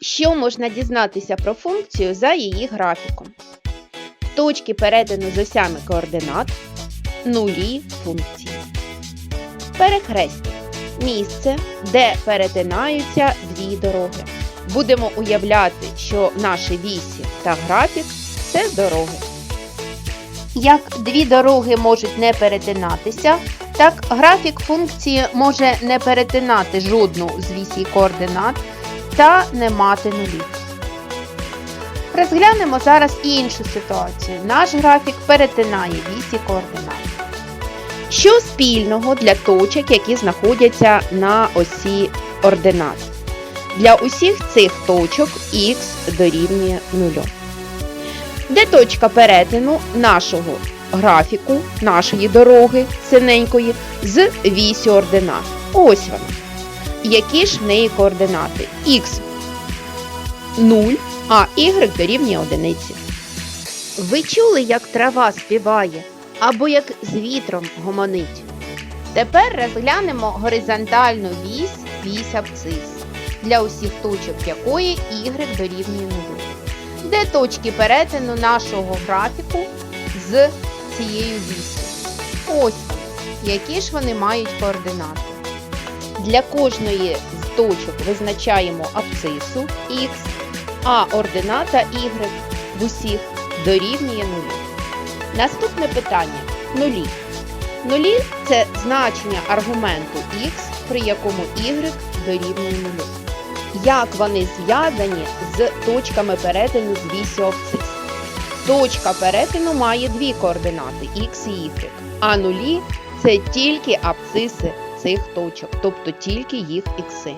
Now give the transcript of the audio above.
Що можна дізнатися про функцію за її графіком? Точки перетину з осями координат, нулі функції. Перехрестя місце, де перетинаються дві дороги. Будемо уявляти, що наші вісі та графік це дороги. Як дві дороги можуть не перетинатися, так графік функції може не перетинати жодну з вісій координат та не мати нулів. Розглянемо зараз іншу ситуацію. Наш графік перетинає вісі координат. Що спільного для точок, які знаходяться на осі ординат? Для усіх цих точок х дорівнює 0. Де точка перетину нашого графіку, нашої дороги синенької з вісі ординат? Ось вона. Які ж в неї координати? Х 0, а y дорівнює одиниці. Ви чули, як трава співає, або як з вітром гомонить? Тепер розглянемо горизонтальну вісь вісь абцис, для усіх точок якої y дорівнює 0. Де точки перетину нашого графіку з цією вісю? Ось які ж вони мають координати. Для кожної з точок визначаємо абцису х, а ордината y в усіх дорівнює нулю. Наступне питання нулі. Нулі це значення аргументу х, при якому y дорівнює нулю. Як вони зв'язані з точками перетину з вісю абцис? Точка перетину має дві координати х і y, а нулі це тільки абциси цих точок, тобто тільки їх ікси.